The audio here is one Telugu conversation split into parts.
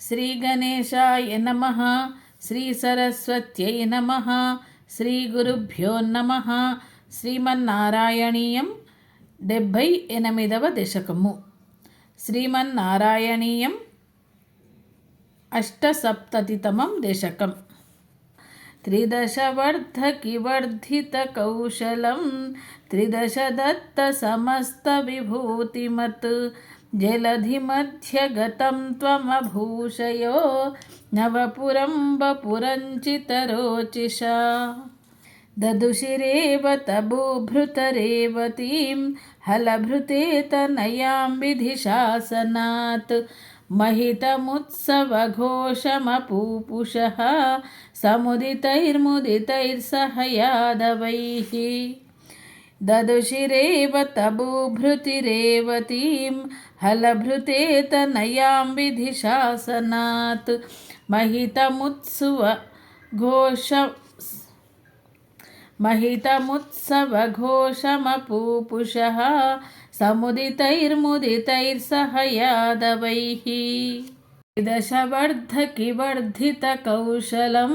శ్రీగణేశాయ నమ. శ్రీ సరస్వత్యై నమ. శ్రీ గురుభ్యో నమ. శ్రీమన్నారాయణీయం డెబ్భై ఎనిమిదవ దశకము. శ్రీమన్నారాయణీయం అష్టసప్తతితమం దశకం. त्रिदशवर्धकिवर्धितकौशलं त्रिदशदत्तसमस्तविभूतिमत् जलधिमध्यगतं त्वमभूषयो नवपुरं वपुरञ्चितरोचिषा ददुशिरेव तबुभृतरेवतीं हलभृते तनयां विधिशासनात् महितमुत्सवघोषमपूपुषः समुदितैर्मुदितैर्सह यादवैः ददुशिरेव तबुभृतिरेवतीं हलभृते तनयां विधिशासनात् महितमुत्सुव घोष महितमुत्सवघोषमपूपुषः समुदितैर्मुदितैर्सह यादवैः त्रिदशवर्धकिवर्धितकौशलं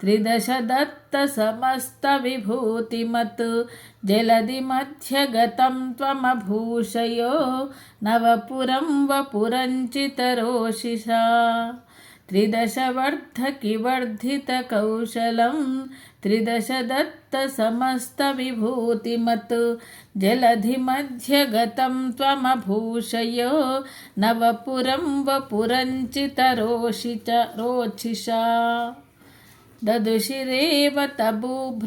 त्रिदशदत्तसमस्तविभूतिमत् जलधिमध्यगतं त्वमभूषयो नवपुरं वपुरञ्चितरोषिषा त्रिदशवर्धकिवर्धितकौशलं त्रिदशदत्तसमस्तविभूतिमत् जलधिमध्यगतं त्वमभूषयो नवपुरं वपुरञ्चितरोषि च रोचिषा ददुशिरेव तबुभृतिरेवतीं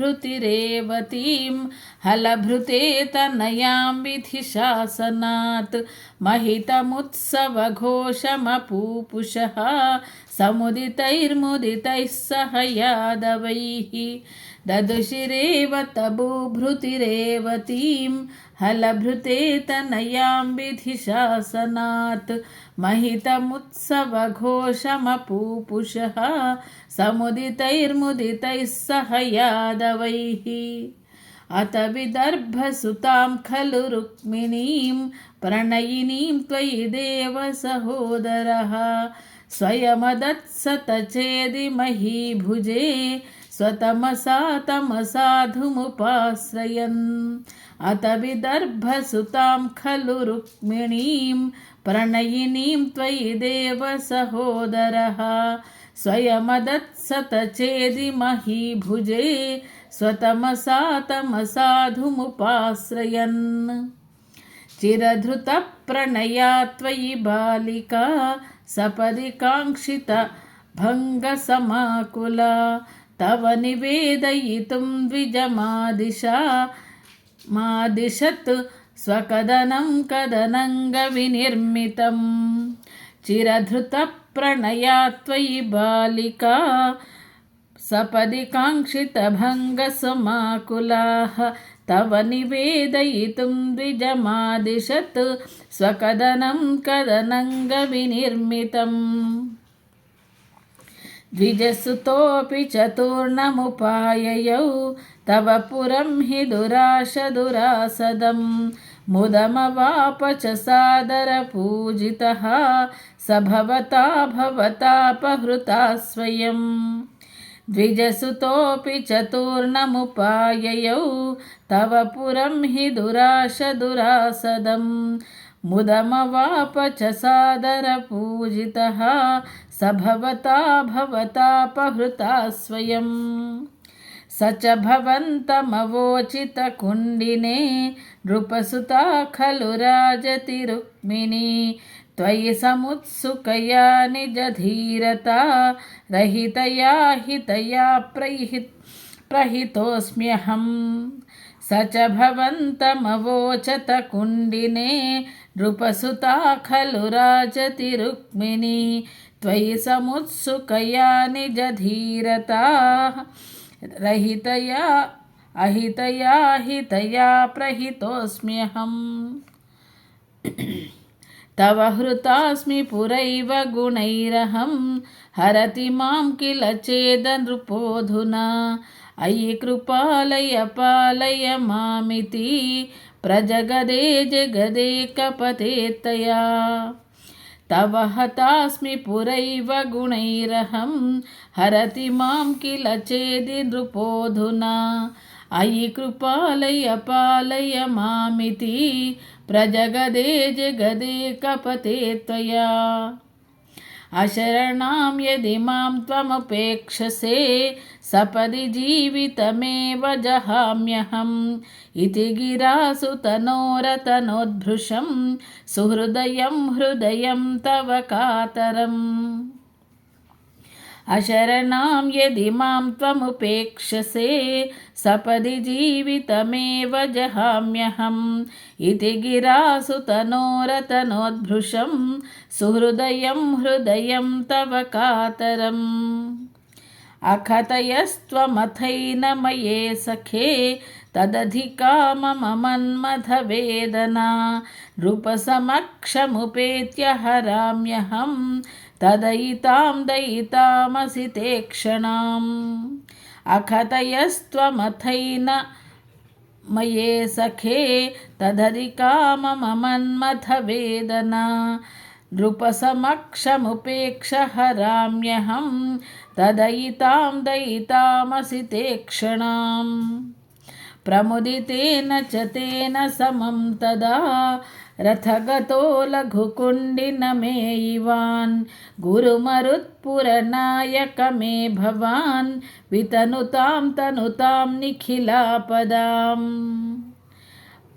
हलभृते तनयां विधिशासनात् महितमुत्सवघोषमपूपुषः समुदितैर्मुदितैः सह यादवैः ददुशिरेव तबुभृतिरेवतीं हलभृते तनयां विधिशासनात् महितमुत्सवघोषमपूपुषः समुदितैर्मुदितैः सह यादवैः అత విదర్భసుతాం ఖలు రుక్మిణీం ప్రణయినీం త్వయి దేవ సహోదర. స్వయమదత్సతచేది మహీభుజే స్వతమసా తమసాధుముపాశ్రయన్. అత విదర్భసుతాం ఖలు రుక్మిణీం ప్రణయినీం త్వయి దేవ సహోదర. स्वयमदत्सतचेदि महीभुजे स्वतमसा तमसाधुमुपाश्रयन् चिरधृतप्रणया त्वयि बालिका सपदि काङ्क्षितभङ्गसमाकुला तव निवेदयितुं द्विजमादिशा मादिशत् स्वकदनं कदनङ्गविनिर्मितं चिरधृतप्रणया त्वयि बालिका सपदि काङ्क्षितभङ्गसमाकुलाः तव निवेदयितुं द्विजमादिशत् स्वकदनं कदनङ्गविनिर्मितम् द्विजसुतोऽपि चतुर्णमुपाययौ तव पुरं हि दुराशदुरासदं मुदमवाप च सादरपूजितः स भवता भवतापहृता स्वयं द्विजसुतोऽपि चतुर्णमुपाययौ तव पुरं हि दुराशदुरासदं मुदमवाप च सादरपूजितः स भवता भवतापहृता स्वयं సచ భవంతమవోచితకుండినే నృపసుతా ఖలు రాజతి రుక్మిణి త్వయి సముత్సుకయా నిజధీరత రహితయా హితయా ప్రహి ప్రహితోస్మ్యహం. సచ భవంతమవోచత కుండినే నృపసుతా ఖలు రాజతి రుక్మిణి త్వయి సముత్సుకయా నిజధీరత రహితయా అహితయా హితయా ప్రహితోస్మ్యహం. తవ హృతాస్మి పురైవ గుణైరహం హరతి మాం కిల చేద నృపోధునా. అయి కృపాలయ పాలయ మామితి ప్రజగదే జగదే కపతే तव हतास्मि पुरैव गुणैरहं हरति मां किल चेदि नृपोऽधुना अयि कृपालय पालय मामिति प्रजगदे जगदे कपते त्वया अशरणां यदि मां त्वमपेक्षसे सपदि जीवितमेव जहाम्यहम् इति गिरासु तनोरतनोद्भृशं सुहृदयं हृदयं तव कातरम् अशरणां यदि मां त्वमुपेक्षसे सपदि जीवितमेव जहाम्यहम् इति गिरासु तनोरतनोद्भृशं सुहृदयं हृदयं तव कातरम् अकथयस्त्वमथैनमये सखे तदधिका मम मन्मथवेदना नृपसमक्षमुपेत्य हराम्यहं तदयितां दयितामसि ते क्षणाम् अकथयस्त्वमथैन मये सखे तदधिका मम मन्मथवेदना नृपसमक्षमुपेक्ष हराम्यहं तदयितां दयितामसि ते क्षणाम् प्रमुदितेन च तेन समं तदा रथगतो लघुकुण्डिन मे इवान् गुरुमरुत्पुरनायक मे भवान् वितनुतां तनुतां निखिलापदाम्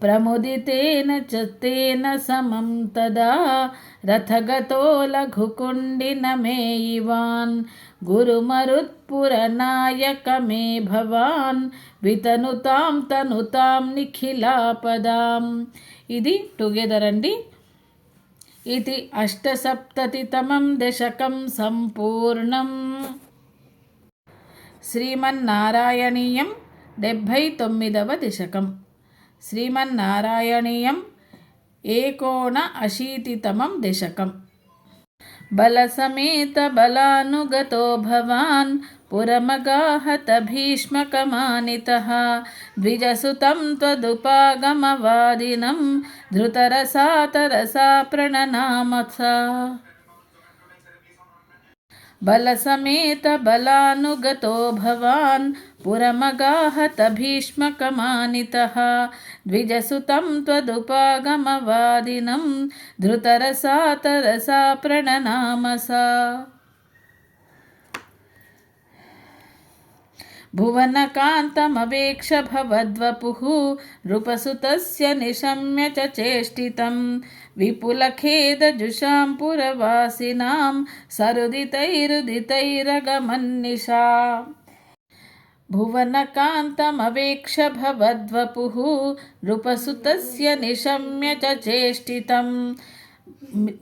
प्रमुदितेन च तेन समं तदा रथगतो लघुकुण्डिन मे इवान् गुरुमरुत्पुरनायक मे भवान् వితనుతాం తనుతాం నిఖిలాపదాం ఇది టుగెదర్ అండి ఇది అష్టసప్తతితమం దశకం సంపూర్ణం శ్రీమన్నారాయణీయం డెబ్భై తొమ్మిదవ దశకం శ్రీమన్నారాయణీయం ఏకోణ అశీతితమం దశకం బలసమేత బలానుగతో భవాన్ పురమగాహత భీష్మకమానిత. ద్విజసుతం త్వదుపాగమవాదినం ధృతరసాతరసా ప్రణనామస బలసమేత బలానుగతో భవాన్ పురమగాహత భీష్మకమానిత. द्विजसुतं त्वदुपागमवादिनं धृतरसा तरसा प्रणनामसा भुवनकान्तमवेक्ष भवद्वपुः नृपसुतस्य निशम्य च चेष्टितं विपुलखेदजुषां पुरवासिनां सरुदितैरुदितैरगमन्निशा भुवनकान्तमवेक्ष भवद्वपुः नृपसुतस्य निशम्य च चेष्टितं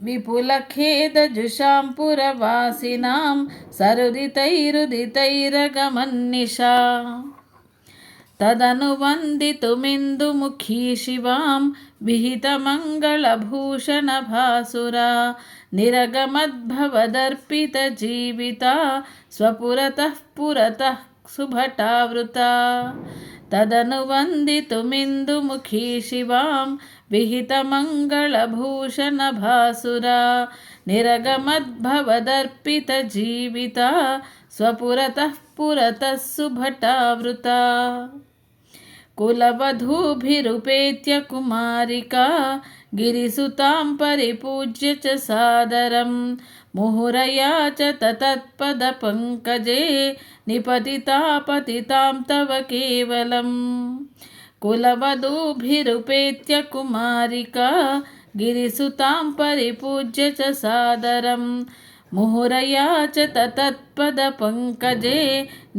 विपुलखेदजुषां पुरवासिनां सरुदितैरुदितैरगमन्निशा तदनुवन्दितुमिन्दुमुखी शिवां विहितमङ्गलभूषणभासुरा निरगमद्भवदर्पितजीविता स्वपुरतः पुरतः सुभटावृता तदनुवन्दितुमिन्दुमुखी शिवां विहितमङ्गलभूषणभासुरा निरगमद्भवदर्पितजीविता स्वपुरतः पुरतः सुभटावृता कुलवधूभिरुपेत्य कुमारिका गिरिसुतां परिपूज्य च सादरं मुहुरया च तत्पदपङ्कजे निपतिता पतितां तव केवलम् कुलवधूभिरुपेत्य कुमारिका गिरिसुतां परिपूज्य च सादरं मुहुरया च तत्पदपङ्कजे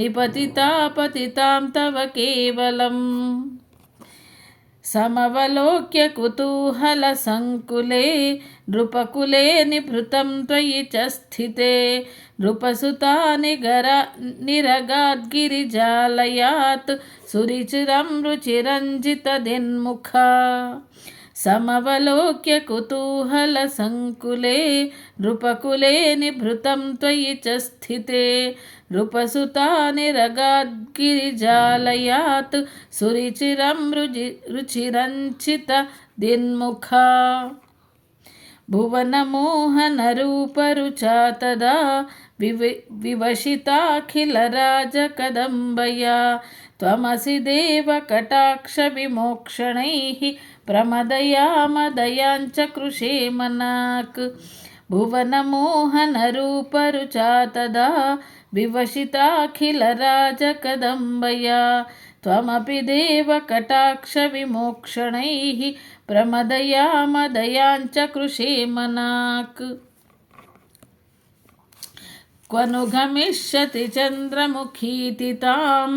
निपतिता पतितां तव केवलम् సమవలోక్య కుతూహల సంకులే నృపకులే నిభృతం త్వయి చ స్థితే నృపసుతా నిగర నిరగాద్గిరిజాలయాత్ సురిచిరం రుచిరంజిత దిన్ముఖ सुरिचिरं रुचिरञ्जितदिन्मुखा समवलोक्य कुतूहलसङ्कुले नृपकुले निभृतं त्वयि च स्थिते नृपसुता निरगाद्गिरिजालयात् सुरिचिरं रुचि रुचिरञ्चितदिन्मुखा भुवनमोहनरूपरुचा तदा विवि विवशिताखिलराजकदम्बया त्वमसि देवकटाक्षविमोक्षणैः प्रमदयामदयाञ्च कृषे मनाक् भुवनमोहनरूपरुचा तदा विवशिताखिलराजकदम्बया त्वमपि देवकटाक्षविमोक्षणैः प्रमदयामदयाञ्च कृषे मनाक् क्वनु गमिष्यति चन्द्रमुखीति तां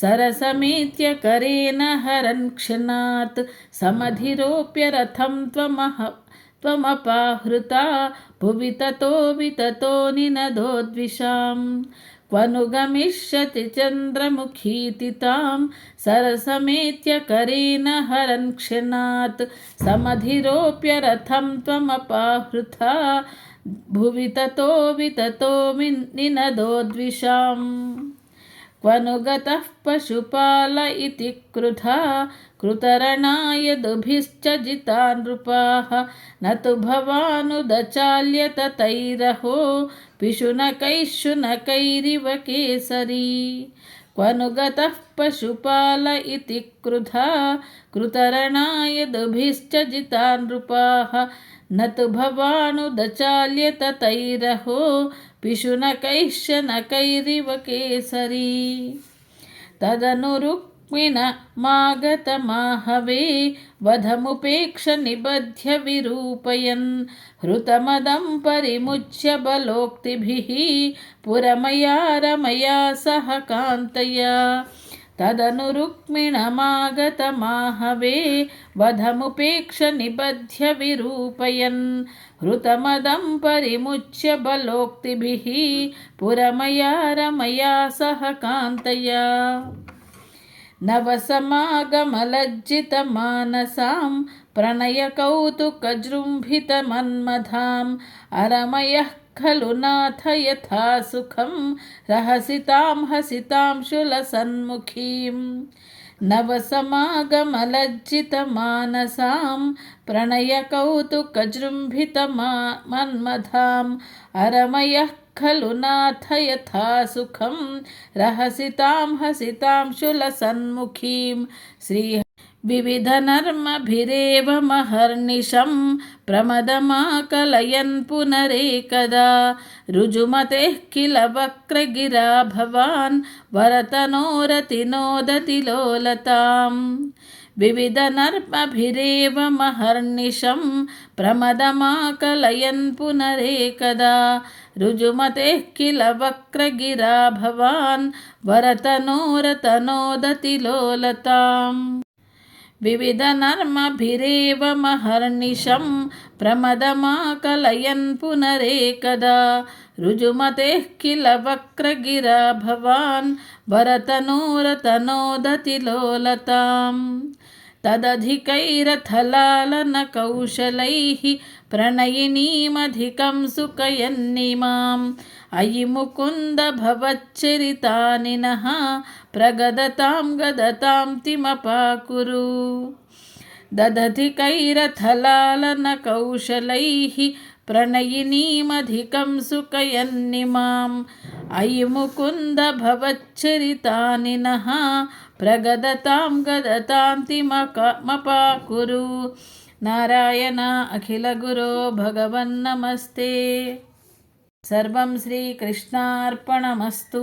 सरसमेत्य करेण हरन् क्षणात् समधिरोप्य रथं त्वमह त्वमपाहृता भुवि ततो विततो निनदोद्विषां क्वनु गमिष्यति चन्द्रमुखीति तां सरसमेत्य करेण हरन् क्षणात् समधिरोप्य रथं त्वमपाहृता भुवि ततो विततो निनदोद्विषाम् क्वनु गतः पशुपाल इति क्रुधा कृतरणाय दुभिश्च जिता नृपाः न तु भवानुदचाल्य ततैरहो पिशुनकैः शुनकैरिव केसरी क्वनु गतः पशुपाल इति क्रुधा कृतरणाय दुभिश्च जिता नृपाः न तु भवानुदचाल्य ततैरहो पिशुनकैः शनकैरिव केसरी तदनु रुक्मिणमागतमाहवे वधमुपेक्ष निबध्य विरूपयन्। हृतमदं परिमुच्य बलोक्तिभिः पुरमया रमया सह कान्तया। तदनु रुक्मिणमागतमाहवे वधमुपेक्ष निबध्य विरूपयन्। हृतमदं परिमुच्य बलोक्तिभिः पुरमया रमया सह कान्तया। नवसमागमलज्जितमानसां प्रणयकौतुकजृम्भितमन्मधाम् अरमयः खलु नाथ यथा सुखं रहसितां हसितां शुलसन्मुखीं नवसमागमलज्जितमानसां प्रणयकौतुकजृम्भितमन्मधाम् अरमयः खलु नाथ यथा सुखं रहसितां हसितां शुलसन्मुखीं श्री विविधनर्मभिरेव महर्निशं प्रमदमाकलयन् पुनरेकदा रुजुमतेः किल वक्रगिरा भवान् वरतनोरतिनोदति लोलताम् विविधनर्मभिरेव महर्निशं प्रमदमाकलयन् पुनरेकदा रुजुमतेः किल वक्रगिरा भवान् वरतनोरतनोदति लोलताम् विविधनर्मभिरेव महर्निशं प्रमदमाकलयन् पुनरेकदा रुजुमतेः किल वक्रगिरा भवान् वरतनोरतनोदति लोलताम् తదధికైరథలాలన కౌశలైః ప్రణయినీమధికం సుఖయన్నిమాం. అయి ముకుంద భవచ్చరితాని ప్రగదతాం గదతాం తిమపాకురు. దదధికైరథలాలన కౌశలైః प्रणयिनीमधिकं सुखयन्नि माम् अयि मुकुन्दभवच्चरितानि नः प्रगदतां गदतान्तिमकमपाकुरु नारायण अखिलगुरो भगवन्नमस्ते सर्वं श्रीकृष्णार्पणमस्तु